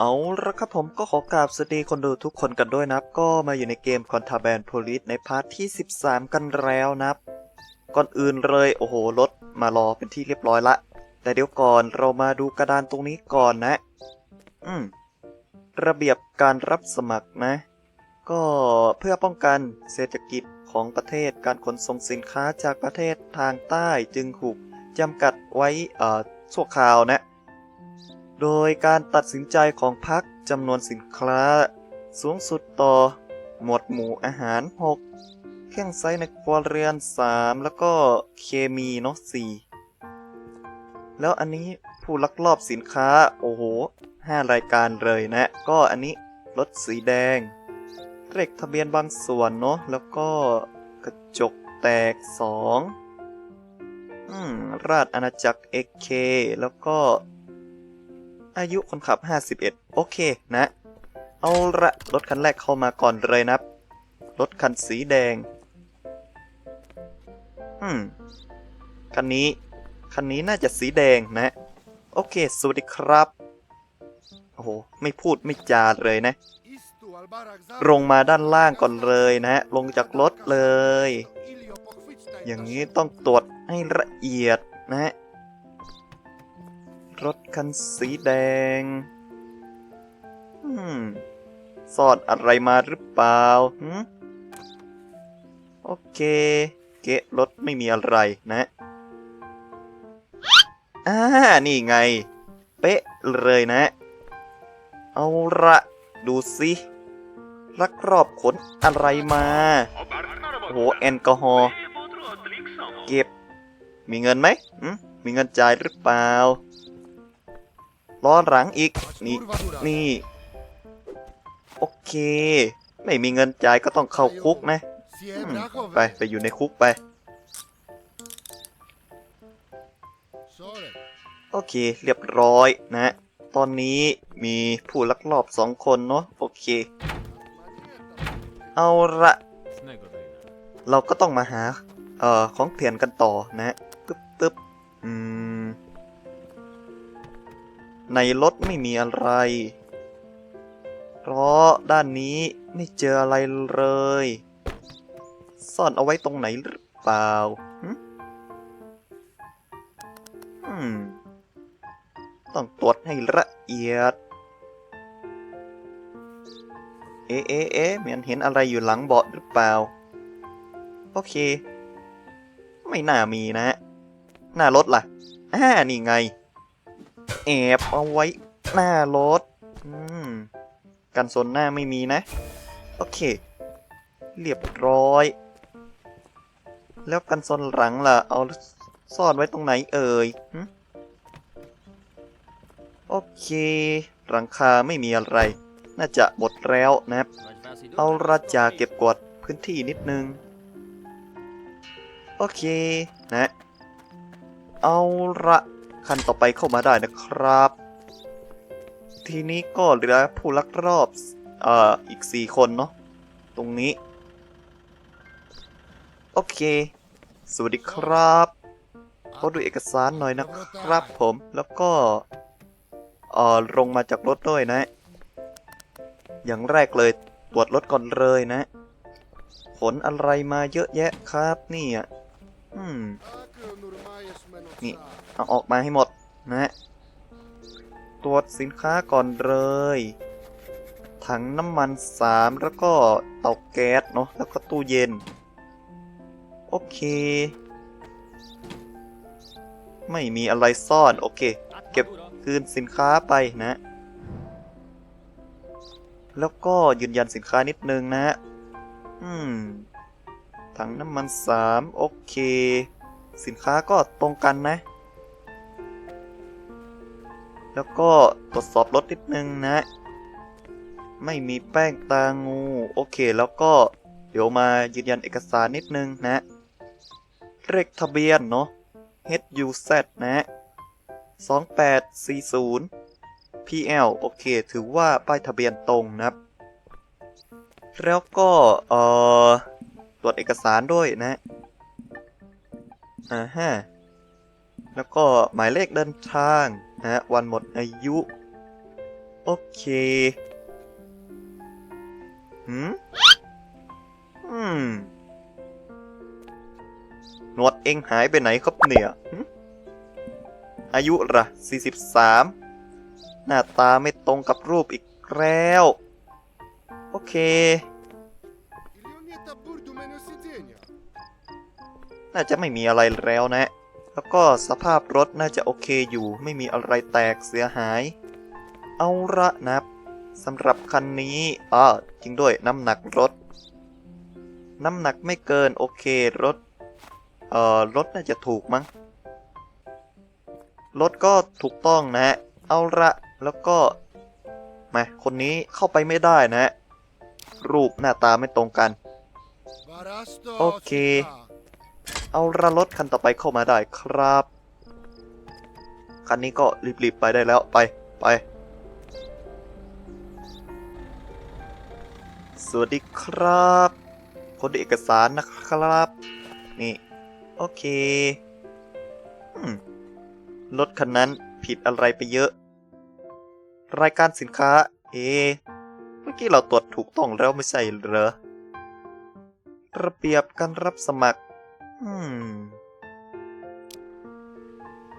เอาละครับผมก็ขอกราบสวัสดีคนดูทุกคนกันด้วยนะครับ ก็มาอยู่ในเกม Contraband Police ในพาร์ทที่ 13 กันแล้วนะครับ ก่อนอื่นเลยโอ้โหรถมารอเป็นที่เรียบร้อยละ แต่เดี๋ยวก่อนเรามาดูกระดานตรงนี้ก่อนนะ อืม ระเบียบการรับสมัครนะ ก็เพื่อป้องกันเศรษฐกิจของประเทศการขนส่งสินค้าจากประเทศทางใต้จึงถูกจำกัดไว้เอ่อชั่วคราวนะ โดยการตัดสินใจของพรรคจำนวนสินค้า สูงสุดต่อ หมวดหมู่อาหาร 6 เครื่องใช้ในครัวเรือน 3 แล้วก็เคมีเนาะ4แล้วอันนี้ผู้ลักลอบสินค้า โอ้โห 5 รายการเลยนะ ก็อันนี้รถสีแดงเลขทะเบียนบางส่วนเนาะแล้วก็กระจกแตก 2 อืม ราชอาณาจักร XK แล้วก็ อายุคนขับ 51 โอเคนะ เอาละรถคันแรกเข้ามาก่อนเลยนะครับรถคันสีแดง อืม คันนี้ คันนี้น่าจะสีแดงนะ โอเค สวัสดีครับ โอ้โห ไม่พูดไม่จาเลยนะ ลงมาด้านล่างก่อนเลยนะ ลงจากรถเลย อย่างนี้ต้องตรวจให้ละเอียดนะ รถคันสีแดงอืมซ่อนอะไรมาหรือเปล่าหืโอเค เกะรถไม่มีอะไรนะอ่านี่ไง เป๊ะเลยนะ เอาละดูสิลักรอบขนอะไรมาโอ้โหแอลกอฮอล์เก็บ มีเงินไหมหืมมีเงินจ่ายหรือเปล่า ล้อหลังอีก นี่ นี่ โอเค ไม่มีเงินจ่ายก็ต้องเข้าคุกนะอืมไปไปอยู่ในคุกไป โอเค เรียบร้อยนะ ตอนนี้มีผู้ลักลอบสองคนเนาะโอเค เอาละเราก็ต้องมาหา เอ่อ ของเถื่อนกันต่อนะตึ๊บตึ๊บ ในรถไม่มีอะไร เพราะด้านนี้ไม่เจออะไรเลย ซ่อนเอาไว้ตรงไหนหรือเปล่าอืม ต้องตรวจให้ละเอียด เอ๊ะเอ๊ะเอ๊ะเหมือนเห็นอะไรอยู่หลังเบาะหรือเปล่า โอเค ไม่น่ามีนะ หน้ารถล่ะอ่านี่ไง แอบเอาไว้หน้ารถอืมกันสนหน้าไม่มีนะ โอเค เรียบร้อย แล้วกันสนหลังล่ะ เอาซ่อนไว้ตรงไหนเอ่ยโอเค หลังคาไม่มีอะไร น่าจะหมดแล้วนะครับ เอาราจาเก็บกวาดพื้นที่นิดนึง โอเคนะ เอาละ คันต่อไปเข้ามาได้นะครับ ทีนี้ก็เหลือผู้ลักรอบเอ่ออีก4คนเนาะตรงนี้ โอเค สวัสดีครับขอดูเอกสารหน่อยนะครับผมแล้วก็เอ่อลงมาจากรถด้วยนะ อย่างแรกเลยตรวจรถก่อนเลยนะขนอะไรมาเยอะแยะครับนี่อะอืมนี่ เอาออกมาให้หมดนะตรวจสินค้าก่อนเลย ถังน้ำมัน 3 แล้วก็เตาแก๊สเนาะแล้วก็ตู้เย็น โอเค ไม่มีอะไรซ่อน โอเค เก็บคืนสินค้าไปนะ แล้วก็ยืนยันสินค้านิดนึงนะ อืม ถังน้ำมัน 3 โอเค สินค้าก็ตรงกันนะ แล้วก็ตรวจสอบรถนิดนึงนะ ไม่มีแป้งตางู โอเคแล้วก็เดี๋ยวมายืนยันเอกสารนิดนึงนะ เลขทะเบียนเนาะ HUZ นะ 2840 PL โอเค ถือว่าป้ายทะเบียนตรงนะครับ แล้วก็เอ่อตรวจเอกสารด้วยนะอ่าฮะ แล้วก็หมายเลขเดินทางนะฮะวันหมดอายุ โอเคหืมอืมนวดเองหายไปไหนครับเนี่ยอายุละ43 หน้าตาไม่ตรงกับรูปอีกแล้ว โอเค น่าจะไม่มีอะไรแล้วนะ แล้วก็สภาพรถน่าจะโอเคอยู่ ไม่มีอะไรแตกเสียหาย เอาละนะครับสำหรับคันนี้อ่าจริงด้วยน้ำหนักรถ น้ำหนักไม่เกินโอเครถ เอ่อรถน่าจะถูกมั้ง รถก็ถูกต้องนะเอาละแล้วก็มาคนนี้เข้าไปไม่ได้นะรูปหน้าตาไม่ตรงกัน Barasto Ok. città. เอาระรถคันต่อไปเข้ามาได้ครับ คันนี้ก็รีบๆไปได้แล้วไปไป สวัสดีครับ คนดูเอกสารนะครับ นี่ โอเครถคันนั้นผิดอะไรไปเยอะ รายการสินค้า เอ เมื่อกี้เราตรวจถูกต้องแล้วไม่ใช่เหรอ ระเบียบการรับสมัคร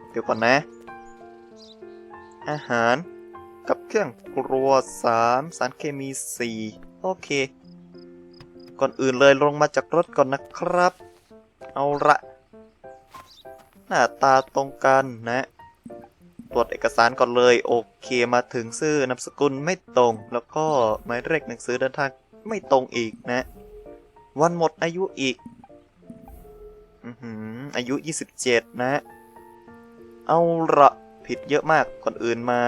เดี๋ยวก่อนนะ อาหารกับเครื่องครัวสามสารเคมีสี่โอเค ก่อนอื่นเลยลงมาจากรถก่อนนะครับ เอาละหน้าตาตรงกันนะ ตรวจเอกสารก่อนเลย โอเคมาถึงชื่อนามสกุลไม่ตรง แล้วก็หมายเลขหนังสือเดินทางไม่ตรงอีกนะ วันหมดอายุอีก อือหืออายุ 27 นะ เอาละผิดเยอะมากก่อนอื่นมา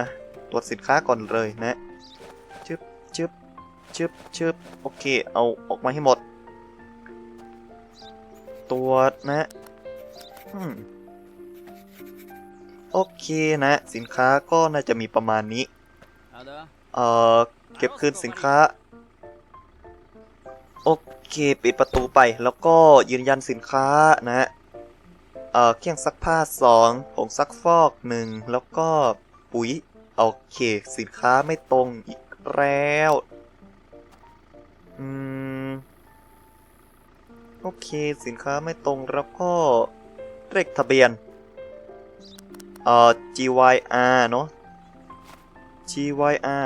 ตรวจสินค้าก่อนเลยนะชึบชึบชึบชึบโอเค เอาออกมาให้หมด ตรวจนะอืมโอเคนะ สินค้าก็น่าจะมีประมาณนี้ Ada? เอ่อ เก็บคืนสินค้าโอ เคปิดประตูไปแล้วก็ยืนยันสินค้านะเอ่อเครื่องซักผ้า2ผงซักฟอก 1 แล้วก็ปุ๋ยโอเค สินค้าไม่ตรงอีกแล้วอืมโอเค สินค้าไม่ตรงแล้วก็เลขทะเบียนเอ่อ GYR เนอะ GYR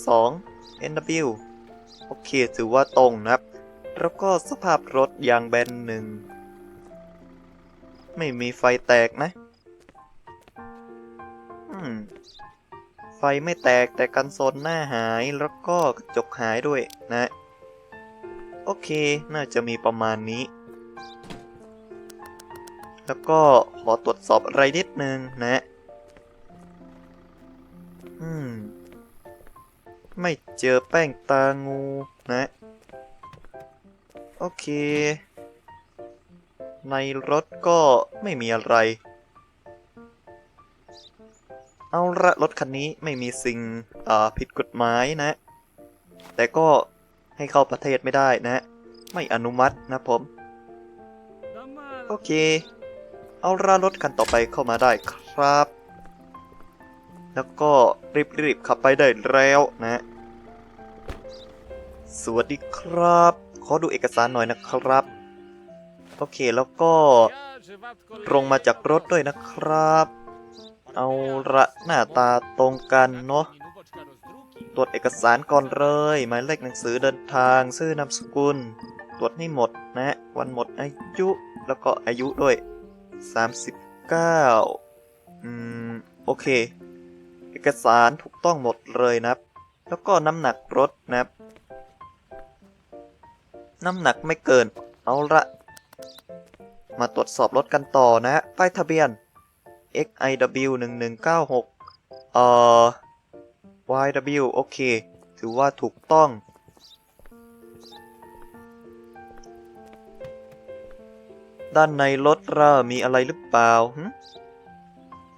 2052 NW โอเค ถือว่าตรงนะครับ แล้วก็สภาพรถยางแบนหนึ่ง ไม่มีไฟแตกนะ อืม ไฟไม่แตกแต่กันโซนหน้าหายแล้วก็กระจกหายด้วยนะ โอเค น่าจะมีประมาณนี้ แล้วก็ขอตรวจสอบอะไรนิดนึงนะ อืม ไม่เจอแป้งตางูนะ เค ในรถก็ไม่มีอะไร เอาละรถคันนี้ไม่มีสิ่งผิดกฎหมายนะ แต่ก็ให้เข้าประเทศไม่ได้นะ ไม่อนุมัตินะผม โอเค เอาละรถคันต่อไปเข้ามาได้ครับ แล้วก็รีบๆขับไปได้แล้วนะ สวัสดีครับ ขอดูเอกสารหน่อยนะครับ โอเคแล้วก็ลงมาจากรถด้วยนะครับ เอาละหน้าตาตรงกันเนาะตรวจเอกสารก่อนเลยหมายเลขหนังสือเดินทางชื่อนามสกุล ตรวจให้หมดนะ วันหมดอายุแล้วก็อายุด้วย 39อืมโอเค เอกสารถูกต้องหมดเลยนะแล้วก็น้ำหนักรถนะครับ น้ำหนักไม่เกิน เอาละมาตรวจสอบรถกันต่อนะป้ายทะเบียน XIW 1196เอ่อ YW โอเค ถือว่าถูกต้อง ด้านในรถเรามีอะไรหรือเปล่า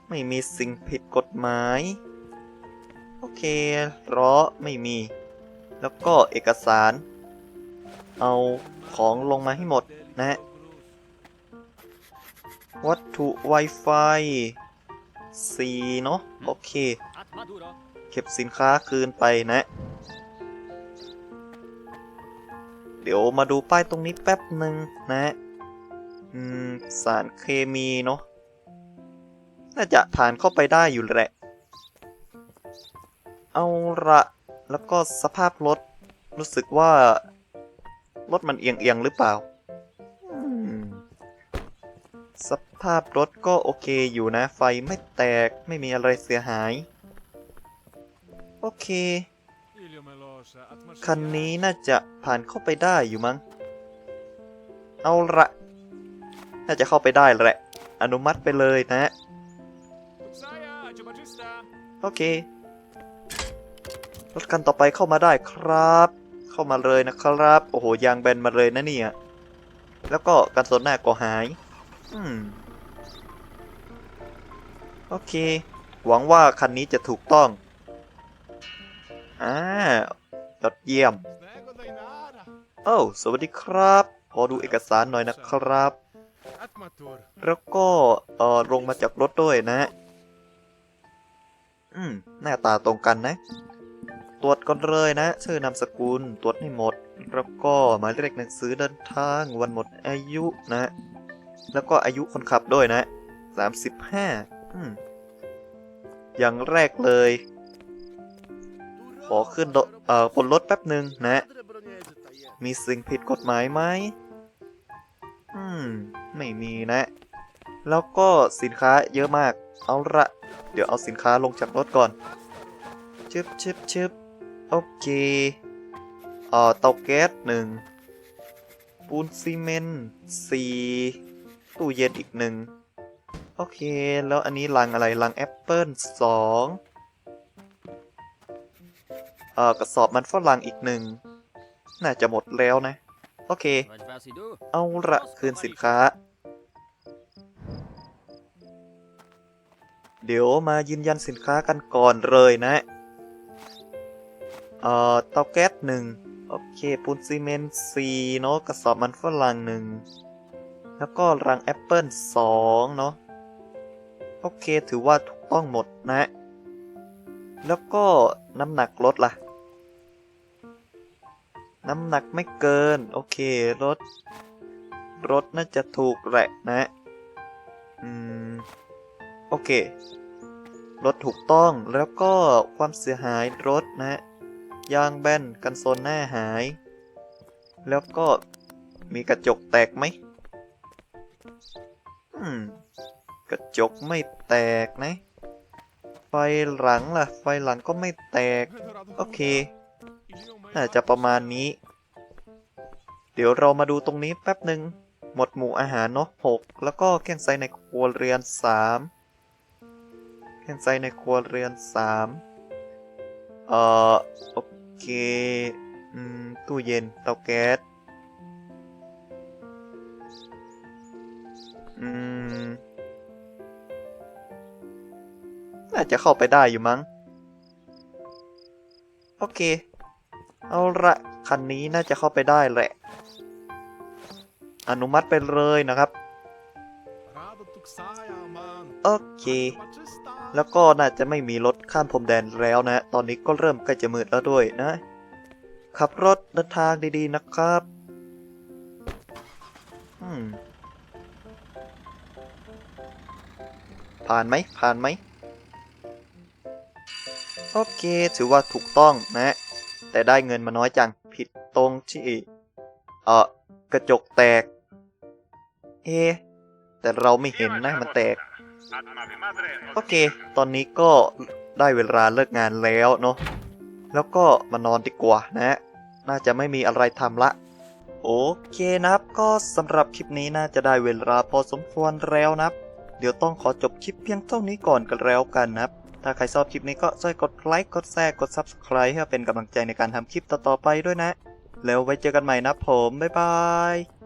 ไม่มีสิ่งผิดกฎหมาย โอเคล้อไม่มี แล้วก็เอกสาร เอาของลงมาให้หมดนะวัตถุ Wi-Fi 4 เนาะโอเค At Maduro. เก็บสินค้าคืนไปนะ เดี๋ยวมาดูป้ายตรงนี้แป๊บหนึ่งนะอืม สารเคมีเนาะน่าจะผ่านเข้าไปได้อยู่แหละ เอาละแล้วก็สภาพรถรู้สึกว่า รถมันเอียงเอียงๆหรือเปล่าอืมสภาพรถก็โอเคอยู่นะ ไฟไม่แตกไม่มีอะไรเสียหาย โอเค คันนี้น่าจะผ่านเข้าไปได้อยู่มั้ง เอาละน่าจะเข้าไปได้แหละ อนุมัติไปเลยนะโอเค รถคันต่อไปเข้ามาได้ครับ เข้ามาเลยนะครับ โอ้โหยางแบนมาเลยนะเนี่ย แล้วก็กันสนหน้าก็หาย อืม โอเค หวังว่าคันนี้จะถูกต้อง อ่ายอดเยี่ยม โอ้สวัสดีครับ ขอดูเอกสารหน่อยนะครับ แล้วก็เออลงมาจากรถด้วยนะ อืม หน้าตาตรงกันนะ ตรวจก่อนเลยนะ ชื่อนามสกุลตรวจให้หมด แล้วก็หมายเลขหนังสือเดินทางวันหมดอายุนะ แล้วก็อายุคนขับด้วยนะ 35อืมอย่างแรกเลย ขอขึ้นเอ่อบนรถแป๊บหนึ่งนะ มีสิ่งผิดกฎหมายไหมอืม ไม่มีนะ แล้วก็สินค้าเยอะมาก เอาละ เดี๋ยวเอาสินค้าลงจากรถก่อนชึบชึบชึบ โอเคเอ่อเตาแก๊สหนึ่งปูนซีเมนต์สี่ตู้เย็นอีกหนึ่งโอเค แล้วอันนี้ลังอะไรลังแอปเปิลสองเอ่อกระสอบมันฝรั่งอีกหนึ่งน่าจะหมดแล้วนะ โอเค เอาละคืนสินค้า เดี๋ยวมายืนยันสินค้ากันก่อนเลยนะ เอ่อเตาแก๊สหนึ่งโอเคปูนซีเมนต์สี่เนาะกระสอบมันฝรั่งหนึ่งแล้วก็รังแอปเปิลสองเนาะโอเคถือว่าถูกต้องหมดนะแล้วก็น้ำหนักรถล่ะ น้ำหนักไม่เกิน โอเครถ รถน่าจะถูกแหละนะ อืม โอเค รถถูกต้องแล้วก็ความเสียหายรถนะ ยางแบนกันโซนหน้าหาย แล้วก็มีกระจกแตกไหมอืม กระจกไม่แตกนะ ไฟหลังล่ะ ไฟหลังก็ไม่แตก โอเค น่าจะประมาณนี้ เดี๋ยวเรามาดูตรงนี้แป๊บหนึ่ง หมดหมู่อาหารเนาะหกแล้วก็เครื่องใช้ในครัวเรือนสามเครื่องใช้ในครัวเรือนสาม เอ่อ โอเค อืม ตู้เย็น เตาแก๊ส อืม น่าจะเข้าไปได้อยู่มั้ง โอเค เอาละคันนี้น่าจะเข้าไปได้แหละ อนุมัติไปเลยนะครับ โอเค แล้วก็น่าจะไม่มีรถข้ามพรมแดนแล้วนะ ตอนนี้ก็เริ่มใกล้จะมืดแล้วด้วยนะ ขับรถเดินทางดีๆนะครับผ่านไหมผ่านไหม โอเค ถือว่าถูกต้องนะ แต่ได้เงินมาน้อยจัง ผิดตรงที่ เออกระจกแตก เอะ แต่เราไม่เห็นนะมันแตก โอเค ตอนนี้ก็ได้เวลาเลิกงานแล้วเนาะแล้วก็มานอนดีกว่านะ น่าจะไม่มีอะไรทำละ โอเคนะครับ ก็สำหรับคลิปนี้น่าจะได้เวลาพอสมควรแล้วนะครับ เดี๋ยวต้องขอจบคลิปเพียงเท่านี้ก่อนกันแล้วกันนะครับ ถ้าใครชอบคลิปนี้ก็ช่วยกดไลค์กดแชร์กด Subscribe เพื่อเป็นกำลังใจในการทำคลิปต่อๆไปด้วยนะ แล้วไว้เจอกันใหม่นะผม บ๊ายบาย